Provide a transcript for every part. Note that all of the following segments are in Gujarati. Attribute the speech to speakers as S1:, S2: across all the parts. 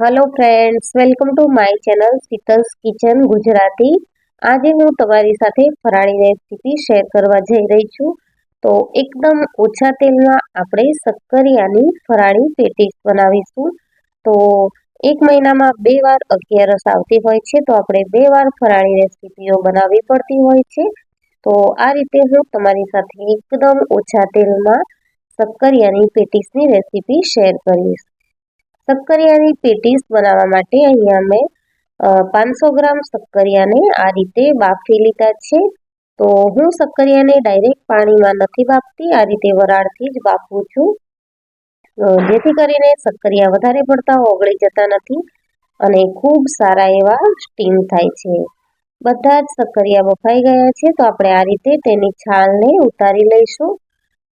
S1: Hello friends welcome to my channel Sheetal's kitchen Gujarati આજે હું તમારી સાથે ફરાળી રેસીપી શેર કરવા જઈ રહી છું. તો એકદમ ઓછા તેલમાં આપણે શક્કરિયાની ફરાળી પેટીસ બનાવીશું. તો એક મહિનામાં બે વાર અગિયારસ આવતી હોય છે, તો આપણે બે વાર ફરાળી રેસીપીઓ બનાવવી પડતી હોય છે. તો આ રીતે હું તમારી સાથે એકદમ ઓછા તેલમાં શક્કરિયાની પેટીસની રેસીપી શેર કરીશ. શક્કરિયાની પેટીસ બનાવવા માટે અહીંયા મેં પાંચસો ગ્રામ શક્કરિયાને આ રીતે બાફી લીધા છે. તો હું શક્કરિયાને ડાયરેક્ટ પાણીમાં નથી બાફતી, આ રીતે વરાળથી જ બાફું છું. જેથી કરીને શક્કરિયા વધારે પડતા ઓગળી જતા નથી અને ખૂબ સારા એવા સ્ટીમ થાય છે. બધા જ શક્કરિયા બફાઈ ગયા છે, તો આપણે આ રીતે તેની છાલને ઉતારી લઈશું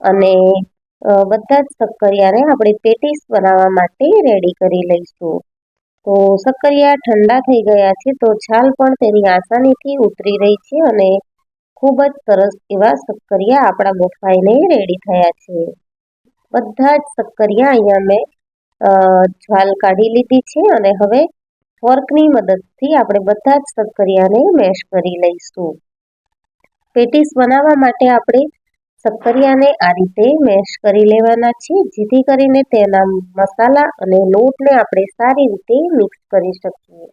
S1: અને બધા જ શક્કરિયાને આપણે પેટીસ બનાવવા માટે રેડી કરી લઈશું. તો શક્કરિયા ઠંડા થઈ ગયા છે, તો છાલ પણ તેની આસાનીથી ઉતરી રહી છે અને ખૂબ જ સરસ એવા શક્કરિયા આપણા બફાઈને રેડી થયા છે. બધા જ શક્કરિયા અહીંયા મેં છાલ કાઢી લીધી છે અને હવે ફોર્કની મદદથી આપણે બધા જ શક્કરિયાને મેશ કરી લઈશું. પેટીસ બનાવવા માટે આપણે સક્કરિયાને આ રીતે મેશ કરી લેવાના છે, જેથી કરીને તેના મસાલા અને લોટને આપણે સારી રીતે મિક્સ કરી શકીએ.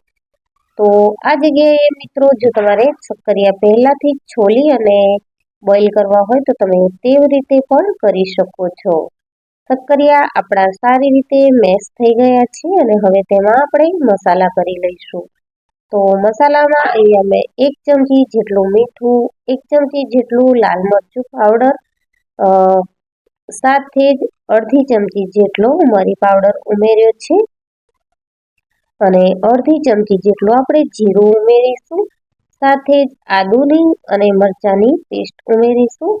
S1: તો આ જગ્યાએ મિત્રો જો તમારે સક્કરિયા પહેલાંથી જ છોલી અને બોઇલ કરવા હોય તો તમે તેવી રીતે પણ કરી શકો છો. સક્કરિયા આપણા સારી રીતે મેશ થઈ ગયા છે અને હવે તેમાં આપણે મસાલા કરી લઈશું. તો મસાલામાં અહીંયા મેં એક ચમચી જેટલું મીઠું, એક ચમચી જેટલું લાલ મરચું પાવડર સાથે જ અડધી ચમચી જેટલો મરી પાવડર ઉમેર્યો છે. અને અડધી ચમચી જેટલું આપણે જીરું ઉમેરીશું. સાથે જ આદુની અને મરચાંની પેસ્ટ ઉમેરીશું.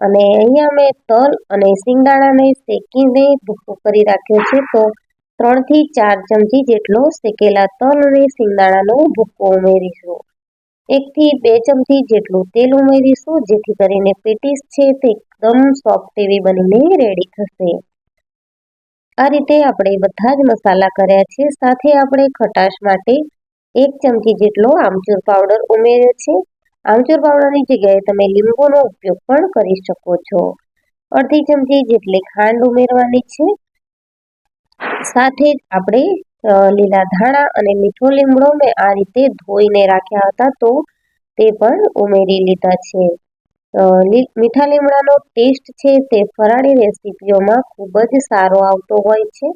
S1: અને અહીંયા મેં તલ અને સિંગદાણાને શેકીને ભૂકો કરી રાખ્યો છે. તો ત્રણથી ચાર ચમચી જેટલો શેકેલા તલ અને સિંગદાણાનો ભૂક્કો ઉમેરીશું. એકથી બે ચમચી જેટલું તેલ ઉમેરીશું, જેથી કરીને પેટીસ છે તે એકદમ સોફ્ટ એવી બનીને રેડી થશે. આ રીતે આપણે બધા જ મસાલા કર્યા છે, સાથે આપણે ખટાશ માટે એક ચમચી જેટલો આમચૂર પાવડર ઉમેર્યો છે. આમચૂર પાવડરની જગ્યાએ તમે લીંબુનો ઉપયોગ પણ કરી શકો છો. અડધી ચમચી જેટલી ખાંડ ઉમેરવાની છે. સાથે જ આપણે લીલા ધાણા અને મીઠો લીમડો મેં આ રીતે ધોઈને રાખ્યા હતા તો તે પણ ઉમેરી લીધા છે. મીઠા લીમડાનો ટેસ્ટ છે તે ફરાળી રેસીપીઓમાં ખૂબ જ સારો આવતો હોય છે.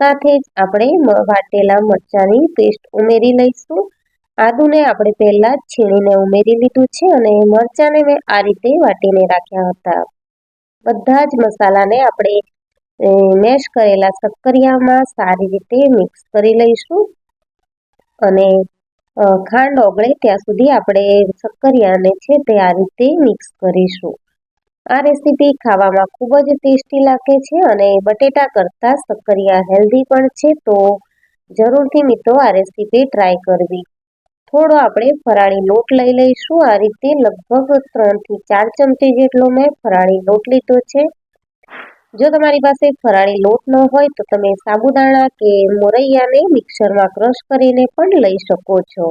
S1: સાથે જ આપણે વાટેલા મરચાંની પેસ્ટ ઉમેરી લઈશું. આદુને આપણે પહેલાં જ છીણીને ઉમેરી લીધું છે અને મરચાંને મેં આ રીતે વાટીને રાખ્યા હતા. બધા જ મસાલાને આપણે મેશ કરેલા શક્કરિયામાં સારી રીતે મિક્સ કરી લઈશું. અને ખાંડ ઓગળે ત્યાં સુધી આપણે શક્કરિયાને છે તે આ રીતે મિક્સ કરીશું. આ રેસીપી ખાવામાં ખૂબ જ ટેસ્ટી લાગે છે અને બટેટા કરતાં શક્કરિયા હેલ્ધી પણ છે તો જરૂરથી મિત્રો આ રેસીપી ટ્રાય કરવી. થોડો આપણે ફરાળી લોટ લઈ લઈશું. આ રીતે લગભગ ત્રણથી ચાર ચમચી જેટલો મેં ફરાળી લોટ લીધો છે. જો તમારી પાસે ફરાળી લોટ ન હોય તો તમે સાબુદાણા કે મોરૈયાને મિક્સરમાં ક્રશ કરીને પણ લઈ શકો છો.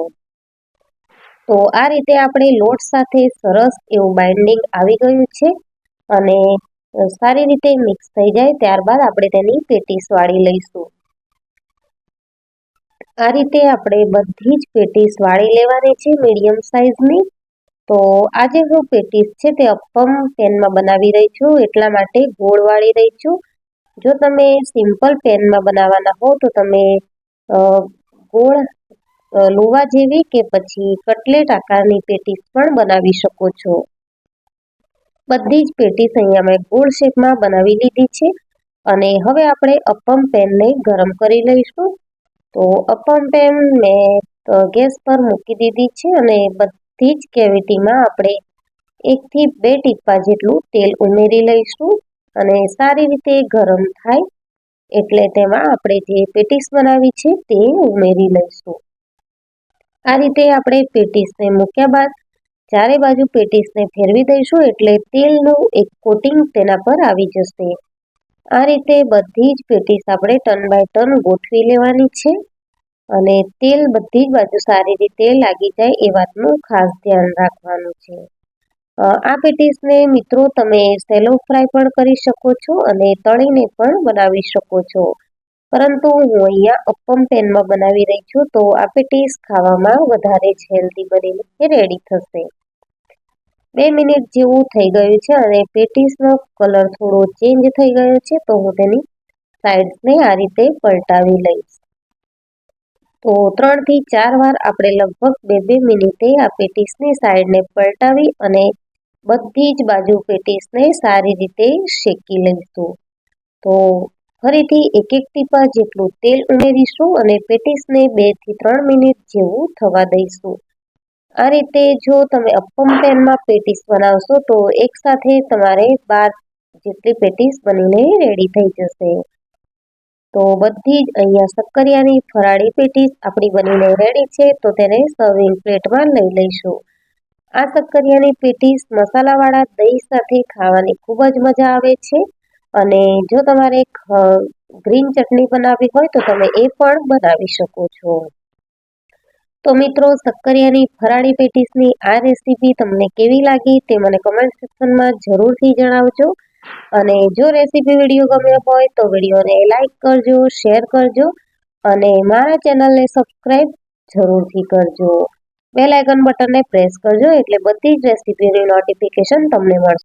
S1: તો આ રીતે આપણે લોટ સાથે સરસ એવું બાઇન્ડિંગ આવી ગયું છે અને સારી રીતે મિક્સ થઈ જાય ત્યારબાદ આપણે તેની પેટીસ વાળી લઈશું. આ રીતે આપણે બધી જ પેટીસ વાળી લેવાની છે મીડિયમ સાઇઝની. તો આજે હું પેટીસ છે તે અપમ પેનમાં બનાવી રહી છું, એટલા માટે ગોળ વાળી રહી છું. જો તમે સિમ્પલ પેનમાં બનાવવાના હો, તો તમે ગોળ લોવા જેવી કે પછી કટલેટ આકારની પેટીસ પણ બનાવી શકો છો. બધી જ પેટીસ અહીંયા મેં ગોળ શેપમાં બનાવી લીધી છે. અને હવે આપણે અપમ પેનને ગરમ કરી લઈશું. તો અપમ પેન મેં ગેસ પર મૂકી દીધી છે અને બધી જ કેવિટીમાં આપણે એકથી બે ટીપા જેટલું તેલ ઉમેરી લઈશું અને સારી રીતે ગરમ થાય એટલે તેમાં આપણે જે પેટીસ બનાવી છે તે ઉમેરી લઈશું. આ રીતે આપણે પેટીસને મૂક્યા બાદ ચારે બાજુ પેટીસને ફેરવી દઈશું એટલે તેલનું એક કોટિંગ તેના પર આવી જશે. આ રીતે બધી જ પેટીસ આપણે ટર્ન બાય ટર્ન ગોઠવી લેવાની છે. અને તેલ બધી જ બાજુ સારી રીતે લાગી જાય એ વાતનું ખાસ ધ્યાન રાખવાનું છે. આ પેટીસને મિત્રો તમે સેલો ફ્રાય પણ કરી શકો છો અને તળીને પણ બનાવી શકો છો. પરંતુ હું અહીંયા અપ્પમ પેનમાં બનાવી રહી છું તો આ પેટીસ ખાવામાં વધારે જ હેલ્ધી બનીને રેડી થશે. બે મિનિટ જેવું થઈ ગયું છે અને પેટીસનો કલર થોડો ચેન્જ થઈ ગયો છે તો હું તેની સાઈડ્સને આ રીતે પલટાવી લઈશ. તો ત્રણથી ચાર વાર આપણે લગભગ બે બે મિનિટે આ પેટીસની સાઈડને પલટાવી અને બધી જ બાજુ પેટીસને સારી રીતે શેકી લઈશું. તો ફરીથી એક એક ટીપા જેટલું તેલ ઉમેરીશું અને પેટીસને બેથી ત્રણ મિનિટ જેવું થવા દઈશું. આ રીતે જો તમે અપ્પમ પેનમાં પેટીસ બનાવશો તો એકસાથે તમારે બાર જેટલી પેટીસ બનીને રેડી થઈ જશે. તો બધી જ અહીંયા શક્કરિયાની ફરાળી પેટીસ આપણી બનીને રેડી છે, તો તેને સર્વિંગ પ્લેટમાં લઈ લઈશું. આ શક્કરિયાની પેટીસ મસાલાવાળા દહીં સાથે ખાવાની ખૂબ જ મજા આવે છે અને જો તમારે ગ્રીન ચટણી બનાવવી હોય તો તમે એ પણ બનાવી શકો છો. તો મિત્રો સક્કરિયાની ફરાળી પેટીસની આ રેસીપી તમને કેવી લાગી તે મને કમેન્ટ સેક્શનમાં જરૂરથી જણાવજો. અને જો રેસીપી વીડિયો ગમ્યો હોય તો વિડીયોને લાઇક કરજો શેર કરજો અને મારા ચેનલને સબસ્ક્રાઈબ જરૂરથી કરજો. બેલ આઇકન બટનને પ્રેસ કરજો એટલે બધી જ રેસીપીની નોટિફિકેશન તમને મળશે.